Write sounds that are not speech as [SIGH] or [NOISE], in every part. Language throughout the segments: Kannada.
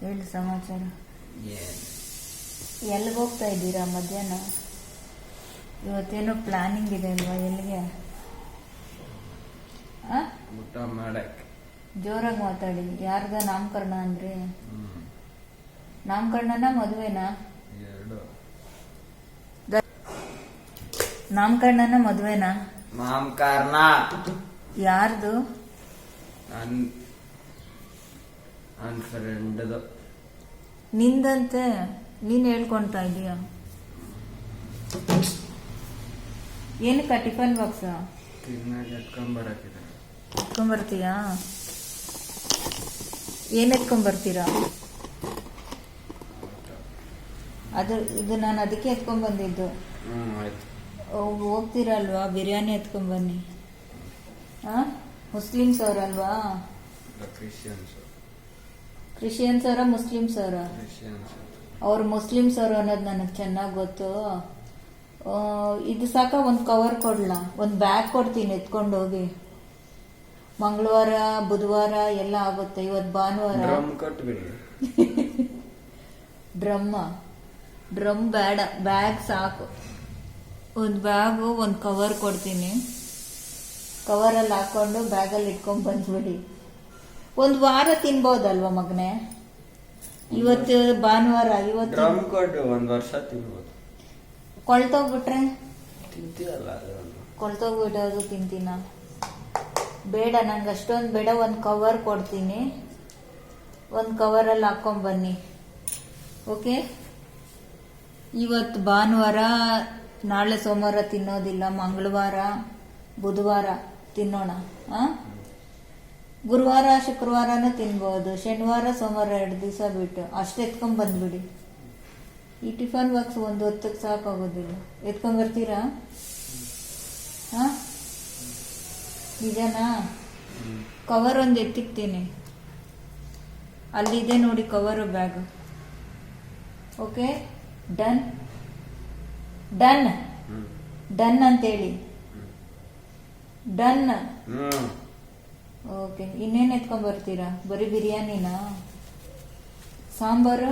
ಹೇಳಿ ಸಮಾಚಾರ. ಎಲ್ಲಿ ಎಲ್ಲಿಗೆ ಹೋಗ್ತಾ ಇದ್ದೀರಾ ಮಧ್ಯಾಹ್ನ? ಇವತ್ತೇನೋ ಪ್ಲಾನಿಂಗ್ ಇದೆ ಅಲ್ವಾ ಎಲ್ಲಿಗೆ? ಊಟ ಮಾಡಕ್ಕೆ ಜೋರಾಗಿ ಮಾತಾಡಿ. ಯಾರ್ದ ನಾಮಕರಣ ಅಂದ್ರಿ? ನಾಮಕರ್ಣನ ಮದುವೆನಾ? ನಾಮಕರಣನ ಮದುವೆನಾ? ನಾಮಕರಣ. ಯಾರ್ದು? ನನ್ನ ಫ್ರೆಂಡ್ದು ನಿಂದಂತೆ ನೀನ್ ಹೇಳ್ಕೊಂತ ಇದೀಯ? ಏನಕ್ಕ ಟಿಫನ್ ಬಾಕ್ಸ್? ತಿನ್ನಾಗ ಎತ್ಕೊಂಬರಕ್ಕಿದೆ ಎತ್ಕೊಂಬರ್ತೀಯಾ? ಏನ್ ಎತ್ಕೊಂಬರ್ತೀರಾ? ಅದು ಇದು ನಾನು ಅದಕ್ಕೆ ಎತ್ಕೊಂಡ್ ಬಂದಿದ್ದು. ಹ್ಞೂ ಆಯ್ತು. ಹೋಗ್ತೀರಲ್ವಾ? ಬಿರಿಯಾನಿ ಎತ್ಕೊಂಡ್ ಬನ್ನಿ. ಆ? ಮುಸ್ಲಿಮ್ಸ್ ಅವರಲ್ವಾ? ಕ್ರಿಶ್ಚಿಯನ್ಸು. ಕ್ರಿಶ್ಚಿಯನ್ಸ್ ಅವರ ಮುಸ್ಲಿಮ್ಸ್ ಅವರ ಅವ್ರು ಮುಸ್ಲಿಮ್ಸ್ ಅವರು ಅನ್ನೋದು ನನಗೆ ಚೆನ್ನಾಗಿ ಗೊತ್ತು. ಇದು ಸಾಕ ಒಂದು ಕವರ್ ಕೊಡ್ಲಾ? ಒಂದು ಬ್ಯಾಗ್ ಕೊಡ್ತೀನಿ ಎತ್ಕೊಂಡು ಹೋಗಿ. ಮಂಗಳವಾರ ಬುಧವಾರ ಎಲ್ಲ ಆಗುತ್ತೆ. ಇವತ್ತು ಭಾನುವಾರ. [LAUGHS] ಡ್ರಮ್ಮ? ಡ್ರಮ್ ಬೇಡ. ಬ್ಯಾಗ್ ಸಾಕು. ಒಂದು ಬ್ಯಾಗು ಒಂದು ಕವರ್ ಕೊಡ್ತೀನಿ. ಕವರಲ್ಲಿ ಹಾಕೊಂಡು ಬ್ಯಾಗಲ್ಲಿ ಇಟ್ಕೊಂಡು ಬಂದ್ಬಿಡಿ. ಒಂದು ವಾರ ತಿನ್ಬೋದಲ್ವಾ ಮಗನೇ? ಇವತ್ತು ಭಾನುವಾರ ಇವತ್ತು ಡ್ರಮ್ ಕೊಟ್ಟು ಒಂದು ವರ್ಷ ತಿನ್ಬೋದು. ಕೊಳ್ತೋಗ್ಬಿಟ್ರೆ? ಅದನ್ನು. ಕೊಳ್ತೋಗ್ಬಿಟ್ಟೋದು ತಿಂತೀನ? ಬೇಡ ನಂಗೆ ಅಷ್ಟೊಂದು ಬೇಡ ಒಂದು ಕವರ್ ಕೊಡ್ತೀನಿ. ಒಂದು ಕವರಲ್ಲಿ ಹಾಕೊಂಡ್ ಬನ್ನಿ. ಓಕೆ ಇವತ್ತು ಭಾನುವಾರ ನಾಳೆ ಸೋಮವಾರ ತಿನ್ನೋದಿಲ್ಲ ಮಂಗಳವಾರ ಬುಧವಾರ ತಿನ್ನೋಣ ಆ? ಗುರುವಾರ, ಶುಕ್ರವಾರನೂ ತಿನ್ಬೋದು, ಶನಿವಾರ, ಸೋಮವಾರ ಎರಡು ದಿವಸ ಬಿಟ್ಟು ಅಷ್ಟು ಎತ್ಕೊಂಡ್ ಬಂದ್ಬಿಡಿ. ಈ ಟಿಫನ್ ಬಾಕ್ಸ್ ಒಂದು ಹೊತ್ತಕ್ಕೆ ಸಾಕಾಗೋದಿಲ್ಲ. ಎತ್ಕೊಂಡ್ ಬರ್ತೀರಾ ಹಾ? ನಿಜನಾ? ಕವರ್ ಒಂದು ಎತ್ತಿಕ್ತೀನಿ. ಅಲ್ಲಿದೆ ನೋಡಿ cover bag. Okay? Done? Done? Done ಅಂತೇಳಿ. ಡನ್? ಇನ್ನೇನು ಎತ್ಕೊಂಡ್ ಬರ್ತೀರಾ? ಬರೀ ಬಿರಿಯಾನಿನಾ? ಸಾಂಬಾರು?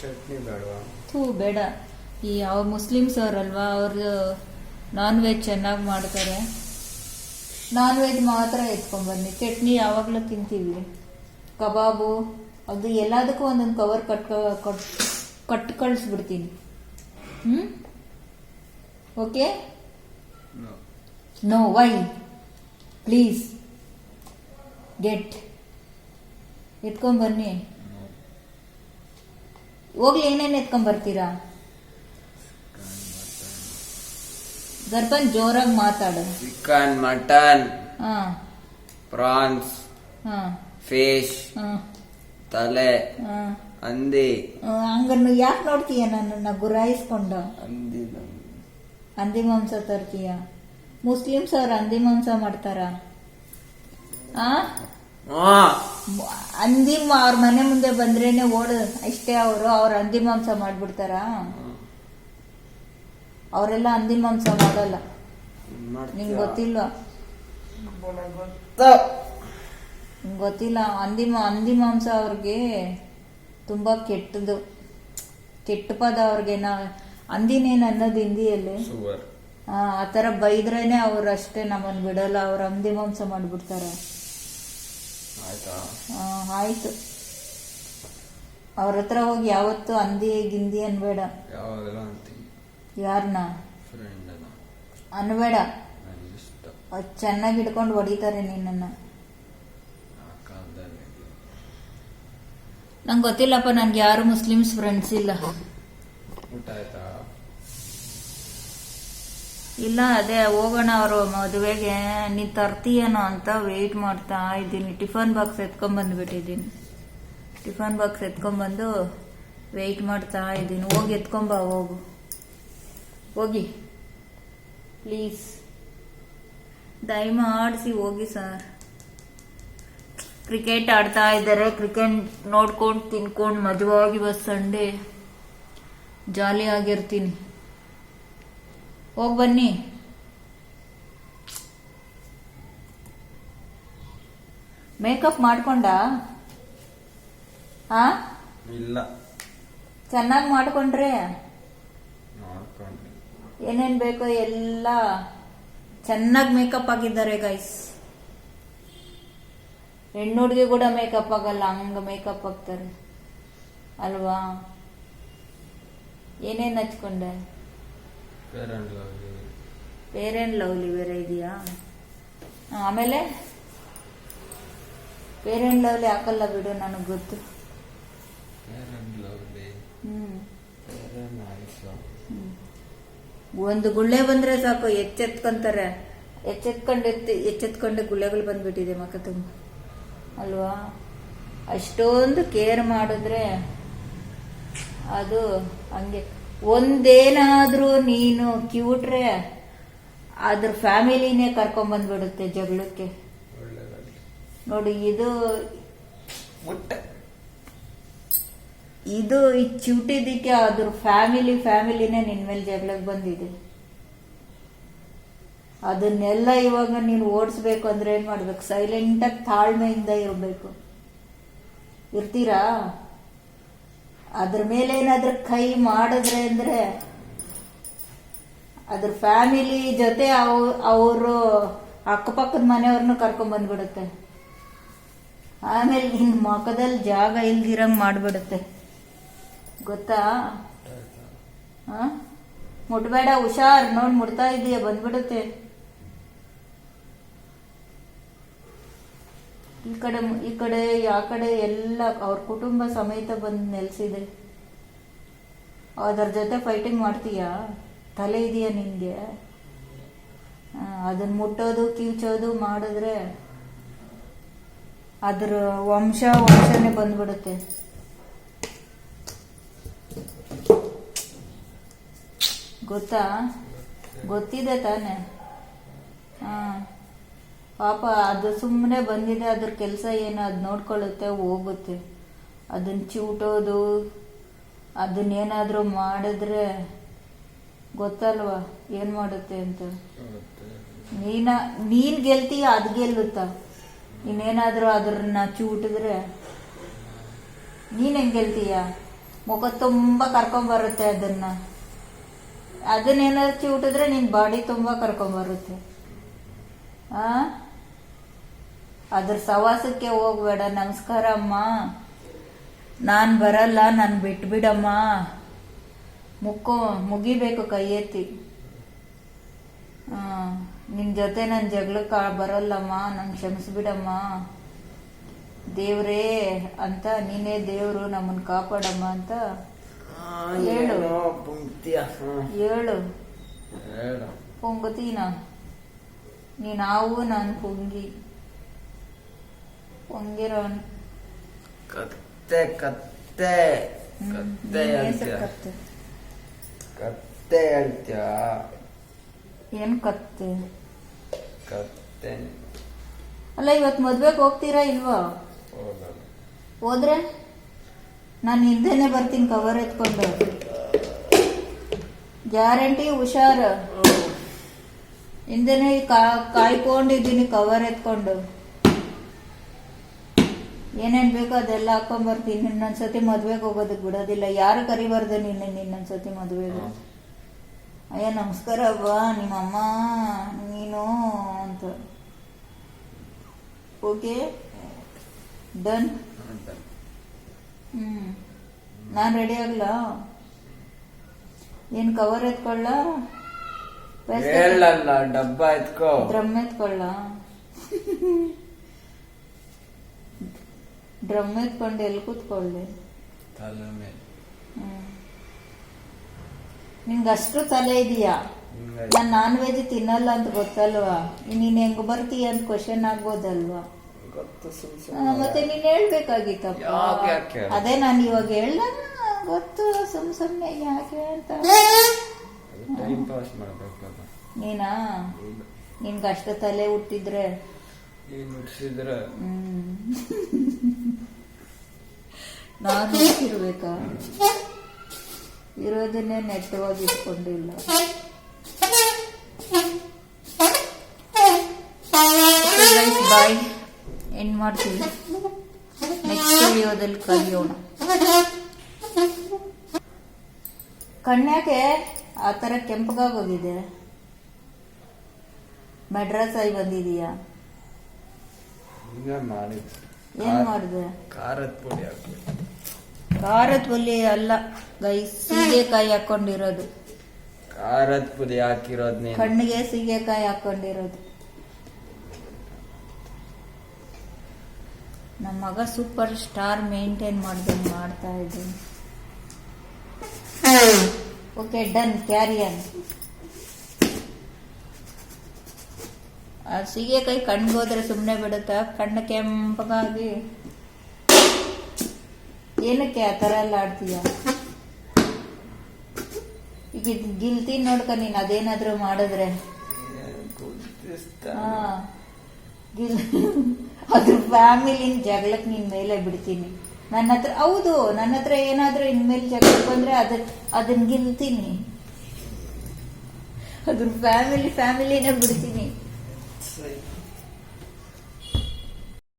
ಚಟ್ನಿ ಬೇಡವಾ? ಥೂ ಬೇಡ. ಈ ಯಾವ ಮುಸ್ಲಿಮ್ಸ್ ಅವರಲ್ವಾ ಅವ್ರದ್ದು ನಾನ್ ವೆಜ್ ಚೆನ್ನಾಗಿ ಮಾಡ್ತಾರೆ. ನಾನ್ ವೆಜ್ ಮಾತ್ರ ಎತ್ಕೊಂಡ್ಬನ್ನಿ ಚಟ್ನಿ ಯಾವಾಗಲೂ ತಿಂತೀವಿ. ಕಬಾಬು ಅದು ಎಲ್ಲದಕ್ಕೂ ಒಂದೊಂದು ಕವರ್ ಕಟ್ ಕಟ್ ಕಟ್ ಕಳಿಸ್ಬಿಡ್ತೀನಿ. ಹ್ಞೂ okay no why please get ಎತ್ಕೊಂಡ್ಬನ್ನಿ ಹೋಗ್ಲಿ ಏನೇನು ಎತ್ಕೊಂಡ್ಬರ್ತೀರಾ ಗರ್ಭನ್ ಜೋರಾಗಿ ಮಾತಾಡು. ಚಿಕನ್ ಮಟನ್ ಪ್ರಾನ್ಸ್ ಫಿಶ್ ತಲೆ ಅಂದಿ ಹಂದಿ. ಹಂಗನ್ನು ಯಾಕೆ ನೋಡ್ತೀಯ ನನ್ನನ್ನು ಗುರಾಯಿಸ್ಕೊಂಡು? ಹಂದಿ ಮಾಂಸ ತರ್ತೀಯ? ಮುಸ್ಲಿಮ್ಸ್ ಅವ್ರು ಹಂದಿ ಮಾಂಸ ಮಾಡ್ತಾರ? ಆ? ಹಂದಿ ಮ- ಅವ್ರ ಮನೆ ಮುಂದೆ ಬಂದ್ರೇನೆ ಓಡು. ಅಷ್ಟೇ ಅವರು. ಅವ್ರ ಅಂದಿ ಮಾಂಸ ಮಾಡ್ಬಿಡ್ತಾರ. ಅವರೆಲ್ಲ ಅಂದಿ ಮಾಂಸ ಮಾಡಲ್ಲ. ನಿಂಗೆ ಗೊತ್ತಿಲ್ವ? ನಿಂಗ್ ಗೊತ್ತಿಲ್ಲ. ಹಂದಿ ಮಾ- ಹಂದಿ ಮಾಂಸ ಅವ್ರಿಗೆ ತುಂಬಾ ಕೆಟ್ಟದು ಕೆಟ್ಟ ಪದ ಅವ್ರಿಗೆ ನಾ ಹಂದಿನೇನು ಅನ್ನೋದು ಹಿಂದಿಯಲ್ಲಿ. ಆ ತರ ಥರ ಬೈದ್ರೇನೆ ಅವ್ರು ಅಷ್ಟೇ ನಮ್ಮನ್ನು ಬಿಡಲ್ಲ. ಅವ್ರ ಹಂದಿ ಮಾಂಸ ಮಾಡ್ಬಿಡ್ತಾರೆ. ಆಯ್ತಾ? ಅವ್ರ ಹತ್ರ ಹೋಗಿ ಯಾವತ್ತು ಅಂದಿ ಗಿಂದಿ ಅನ್ಬೇಡ. ಯಾರನ್ನ ಅನ್ಬೇಡ. ಅದು ಚೆನ್ನಾಗಿ ಹಿಡ್ಕೊಂಡು ಹೊಡಿತಾರೆ ನಿನ್ನನ್ನು. ನಂಗೆ ಗೊತ್ತಿಲ್ಲಪ್ಪ ನನ್ಗೆ ಯಾರು ಮುಸ್ಲಿಮ್ಸ್ ಫ್ರೆಂಡ್ಸ್ ಇಲ್ಲ. ಊಟ ಆಯ್ತಾ? ಇಲ್ಲ, ಅದೇ, ಹೋಗೋಣ ಅವರು ಮದುವೆಗೆ ನೀನ್ ತರ್ತೀಯನೋ ಅಂತ ವೇಟ್ ಮಾಡ್ತಾ ಇದ್ದೀನಿ. ಟಿಫನ್ ಬಾಕ್ಸ್ ಎತ್ಕೊಂಡ್ ಬಂದ್ಬಿಟ್ಟಿದ್ದೀನಿ. ಟಿಫನ್ ಬಾಕ್ಸ್ ಎತ್ಕೊಂಡ್ಬಂದು ವೆಯ್ಟ್ ಮಾಡ್ತಾ ಇದ್ದೀನಿ. ಹೋಗಿ ಎತ್ಕೊಂಬ ಹೋಗು. ಹೋಗಿ. ಪ್ಲೀಸ್ ದಯಮಾಡಿಸಿ ಹೋಗಿ ಸರ್ ಕ್ರಿಕೆಟ್ ಆಡ್ತಾ ಇದ್ದಾರೆ. ಕ್ರಿಕೆಟ್ ನೋಡ್ಕೊಂಡು, ತಿನ್ಕೊಂಡು ಮದುವಾಗಿ ಬಸ್ ಸಂಡೇ. ಜಾಲಿ ಆಗಿರ್ತೀನಿ ಹೋಗಿ ಬನ್ನಿ. ಮೇಕಪ್ ಮಾಡ್ಕೊಂಡ? ಹಾ? ಇಲ್ಲ. ಚೆನ್ನಾಗಿ ಮಾಡ್ಕೊಂಡ್ರೆ? ಏನೇನ್ ಬೇಕೋ ಎಲ್ಲ ಚೆನ್ನಾಗಿ ಮೇಕಪ್ ಆಗಿದ್ದಾರೆ ಗೈಸ್ ಹೆಣ್ಣು ಹುಡುಗಿ ಕೂಡ ಮೇಕಪ್ ಆಗಲ್ಲ ಹಂಗ ಮೇಕಪ್ ಆಗ್ತಾರೆ. ಅಲ್ವಾ? ಏನೇನ್ ಹಚ್ಕೊಂಡೆ? ಫೇರ್ ಅಂಡ್ ಲವ್ಲಿ ಬೇರೆ ಇದೆಯಾ? ಆಮೇಲೆ? ಪೇರೆಂಟ್ ಲವ್ಲಿ ಹಾಕಲ್ಲ ಬಿಡು ನನಗೆ ಗೊತ್ತು. ಫೇರ್ ಫೇರ್ ಒಂದು ಗುಳ್ಳೆ ಬಂದ್ರೆ ಸಾಕು ಎಚ್ಚೆತ್ಕೊಂತಾರೆ. ಎಚ್ಚೆತ್ಕೊಂಡು ಎತ್ತಿ ಎಚ್ಚೆತ್ಕೊಂಡು ಗುಳ್ಳೆಗಳು ಬಂದ್ಬಿಟ್ಟಿದೆ ಮಕ್ಕ ತುಂಬ. ಅಲ್ವಾ? ಅಷ್ಟೊಂದು ಕೇರ್ ಮಾಡಿದ್ರೆ ಅದು ಹಂಗೆ ಒಂದೇನಾದ್ರೂ ನೀನು ಕ್ಯೂಟ್ರೆ ಅದ್ರ ಫ್ಯಾಮಿಲಿನೇ ಕರ್ಕೊಂಬಂದ್ಬಿಡುತ್ತೆ ಜಗಳಕ್ಕೆ. ನೋಡಿ ಇದು ಇದು ಈ ಚಿವುಟಿದ್ದಕ್ಕೆ ಅದ್ರ ಫ್ಯಾಮಿಲಿ ಫ್ಯಾಮಿಲಿನೇ ನಿನ್ ಮೇಲೆ ಜಗಳಕ್ಕೆ ಬಂದಿದೆ. ಅದನ್ನೆಲ್ಲ ಇವಾಗ ನೀನು ಓಡಿಸ್ಬೇಕು ಅಂದ್ರೆ ಏನ್ ಮಾಡ್ಬೇಕು? ಸೈಲೆಂಟಾಗಿ ತಾಳ್ಮೆಯಿಂದ ಇರಬೇಕು. ಇರ್ತೀರಾ? ಅದ್ರ ಮೇಲೆ ಏನಾದ್ರೂ ಕೈ ಮಾಡಿದ್ರೆ ಅಂದ್ರೆ ಅದ್ರ ಫ್ಯಾಮಿಲಿ ಜೊತೆ ಅವರು ಅಕ್ಕಪಕ್ಕದ ಮನೆಯವ್ರನ್ನ ಕರ್ಕೊಂಡ್ ಬಂದ್ಬಿಡುತ್ತೆ. ಆಮೇಲೆ ಹಿಂಗ್ ಮುಖದಲ್ಲಿ ಜಾಗ ಇಲ್ದಿರಂಗ್ ಮಾಡ್ಬಿಡುತ್ತೆ. ಗೊತ್ತಾ? ಹ? ಮುಟ್ಬೇಡ ಹುಷಾರ್. ನೋಡ್ ಮುಡ್ತಾ ಇದೀಯ ಬಂದ್ಬಿಡುತ್ತೆ. ಈ ಕಡೆ ಈ ಕಡೆ, ಆ ಕಡೆ ಎಲ್ಲ ಅವ್ರ ಕುಟುಂಬ ಸಮೇತ ಬಂದು ನೆಲೆಸಿದೆ. ಅದರ ಜೊತೆ ಫೈಟಿಂಗ್ ಮಾಡ್ತೀಯಾ? ತಲೆ ಇದೆಯಾ ನಿನಗೆ ಅದನ್ನು ಮುಟ್ಟೋದು ಕೀಚೋದು ಮಾಡಿದ್ರೆ ಅದ್ರ ವಂಶ ವಂಶನೇ ಬಂದ್ಬಿಡುತ್ತೆ. ಗೊತ್ತಾ? ಗೊತ್ತಿದೆ ತಾನೆ. ಹಾ ಪಾಪ ಅದು ಸುಮ್ಮನೆ ಬಂದಿದೆ, ಅದ್ರ ಕೆಲಸ ಏನು ಅದು ನೋಡ್ಕೊಳ್ಳುತ್ತೆ, ಹೋಗುತ್ತೆ. ಅದನ್ನ ಚಿವುಟೋದು ಅದನ್ನೇನಾದರೂ ಮಾಡಿದ್ರೆ ಗೊತ್ತಲ್ವಾ? ಏನು ಮಾಡುತ್ತೆ ಅಂತ? ನೀನ ನೀನ್ ಗೆಲ್ತೀಯ ಅದು ಗೆಲ್ಲುತ್ತ? ಇನ್ನೇನಾದ್ರೂ ಅದ್ರನ್ನ ಚೂಟಿದ್ರೆ ನೀನ್ ಹೆಂಗ್ ಗೆಲ್ತೀಯ? ಮುಖ ತುಂಬಾ ಕರ್ಕೊಂಬರುತ್ತೆ ಅದನ್ನ. ಅದನ್ನೇನಾದ್ರು ಚೂಟಿದ್ರೆ ನಿನ್ ಬಾಡಿ ತುಂಬಾ ಕರ್ಕೊಂಬರುತ್ತೆ. ಆ? ಅದ್ರ ಸವಾಸಕ್ಕೆ ಹೋಗ್ಬೇಡ ನಮಸ್ಕಾರ ಅಮ್ಮ ನಾನ್ ಬರಲ್ಲ ನನ್ ಬಿಟ್ಬಿಡಮ್ಮ. ಮುಕ್ಕೋ ಮುಗಿಬೇಕು ಕೈ ಎತ್ತಿ ನಿನ್ ಜೊತೆ ನನ್ ಜಗಳಕ್ಕೆ ಬರಲ್ಲಮ್ಮ ನನ್ ಕ್ಷಮಿಸ್ಬಿಡಮ್ಮ. ದೇವ್ರೇ ಅಂತ ನೀನೇ ದೇವ್ರು ನಮ್ಮನ್ ಕಾಪಾಡಮ್ಮ ಅಂತ ಹೇಳು. ಹೇಳು. ಪೊಂಗತೀನ ನೀ ನಾವು ನಾನು ಪೊಂಗಿ. ಪೊಂಗಿರೋ ಕತ್ತೆ ಕತ್ತೆ ಕತ್ತೆ ಅಂತ್ಯ. ಕತ್ತೆ. ಕತ್ತೆ ಅಂತ್ಯ. ಏನ್ ಕತ್ತೆ? ಕತ್ತೆ. ಅಲ್ಲ ಇವತ್ ಮದ್ವೆಗ್ ಹೋಗ್ತೀರಾ ಇಲ್ವಾ? ಹೋಗಲ್ಲ ಹೋದ್ರೆ? ನಾನು ಹಿಂದೆನೆ ಬರ್ತೀನಿ ಕವರ್ ಎತ್ಕೊಂಡು ಗ್ಯಾರಂಟಿ ಹುಷಾರ. ಹಿಂದೆನೆ ಕಾ- ಕಾಯ್ಕೊಂಡಿದ್ದೀನಿ ಕವರ್ ಎತ್ಕೊಂಡು. ಏನೇನ್ ಬೇಕೋ ಅದೆಲ್ಲ ಹಾಕೊಂಬರ್ತೀನಿ. ಬರ್ತೀನಿ ಸತಿ ಮದ್ವೆಗೆ ಹೋಗೋದಕ್ ಬಿಡೋದಿಲ್ಲ. ಯಾರು ಕರಿಬಾರ್ದು ನಿನ್ನ ನಿನ್ನೊಂದ್ಸತಿ ಮದುವೆಗೆ. ಅಯ್ಯ ನಮಸ್ಕಾರ ಬಾ ನಿಮ್ಮಮ್ಮ ನೀನು ಅಂತ. ಓಕೆ? ಡನ್. ಹ್ಮ್. ನಾನ್ ರೆಡಿ ಆಗ್ಲಾ? ಏನ್ ಕವರ್ ಎತ್ಕೊಳ್ಳ ಡಬ್ಬ ಎತ್ಕೊ. ಡ್ರಮ್ ಎತ್ಕೊಳ್ಳ [LAUGHS] ಡ್ರಮ್ ಇಟ್ಕೊಂಡು ಎಲ್ಲಿ ಕೂತ್ಕೊಳ್ಳಿ? ತಲೆ ಮೇಲೆ. ಹ್ಮ್. ನಿಂಗೆ ಅಷ್ಟು ತಲೆ ಇದೆಯಾ? ನಾನು ನಾನ್ ವೆಜ್ ತಿನ್ನಲ್ಲ ಅಂತ ಗೊತ್ತಲ್ವಾ? ನೀನ್ ಹೆಂಗ್ ಬರ್ತೀಯ ಅಂತ ಕ್ವಶನ್ ಆಗ್ಬೋದಲ್ವಾ. ಮತ್ತೆ ನೀನ್ ಹೇಳ್ಬೇಕಾಗಿತ್ತಪ್ಪ? ಅದೇ ನಾನು ಇವಾಗ ಹೇಳ್ದ ಗೊತ್ತು ಸುಮ್ ಸುಮ್ನೆ ಯಾಕೆ ಅಂತ. ನೀನಾ? ನಿನ್ಗೆ ಅಷ್ಟು ತಲೆ ಹುಟ್ಟಿದ್ರೆ? ಹ್ಮ್. ನಾನು ಇರಬೇಕಾ? ಇರೋದನ್ನೇ ನೆಟ್ಟವಾಗಿ ಇಟ್ಕೊಂಡಿಲ್ಲ. ಬಾಯ್ ಎಂಡ್ ಮಾಡ್ತೀವಿ ನೆಕ್ಸ್ಟ್ ವಿಡಿಯೋದಲ್ಲಿ ಕಲಿಯೋಣ ಕಣ್ಣಾಕೆ ಆ ಥರ ಕೆಂಪಗಾಗೋಗಿದೆ. ಮೆಡ್ರಾಸ್ ಆಗಿ ಬಂದಿದೀಯಾ? ಏನ್ ಮಾಡಿದೆ? ಖಾರದ ಪುಡಿ ಹಾಕ್ಬೇಕು. ಖಾರದ ಪುಲಿ ಅಲ್ಲ ಗೈ ಸೀಗೆಕಾಯಿ ಹಾಕೊಂಡಿರೋದು. ಖಾರದ ಪುಡಿ ಹಾಕಿರೋದ್ ನೀನು ಕಣ್ಣಿಗೆ ಸೀಗೆಕಾಯಿ ಹಾಕೊಂಡಿರೋದು. ನಮ್ಮ ಮಗ ಸೂಪರ್ ಸ್ಟಾರ್ ಮೇಂಟೈನ್ ಮಾಡ್ದಂಗೆ ಮಾಡ್ತಾ ಇದ್ದೀನಿ. ಓಕೆ ಡನ್ ಕ್ಯಾರಿಯನ್ ಆ ಕೈ ಕಣ್ಗೋದ್ರೆ ಸುಮ್ಮನೆ ಬಿಡುತ್ತಾ? ಕಣ್ಣು ಕೆಂಪಗಾಗಿ ಏನಕ್ಕೆ ಆ ಥರ ಎಲ್ಲ ಆಡ್ತೀಯ? ಈಗ ಇದ್ ಗಿಲ್ತಿ ನೋಡ್ಕ ನೀನು ಅದೇನಾದರೂ ಮಾಡಿದ್ರೆ. ಗಿಲ್ ಅದ್ರ ಫ್ಯಾಮಿಲಿನ ಜಗಳಕ್ಕೆ ನಿನ್ ಮೇಲೆ ಬಿಡ್ತೀನಿ. ನನ್ನ ಹತ್ರ ಹೌದು ನನ್ನ ಹತ್ರ ಏನಾದರೂ ಇನ್ಮೇಲೆ ಜಗಳ ಬಂದ್ರೆ ಅದ ಅದನ್ನ ಗಿಲ್ತೀನಿ. ಅದ್ರ ಫ್ಯಾಮಿಲಿ ಫ್ಯಾಮಿಲಿನೇ ಬಿಡ್ತೀನಿ.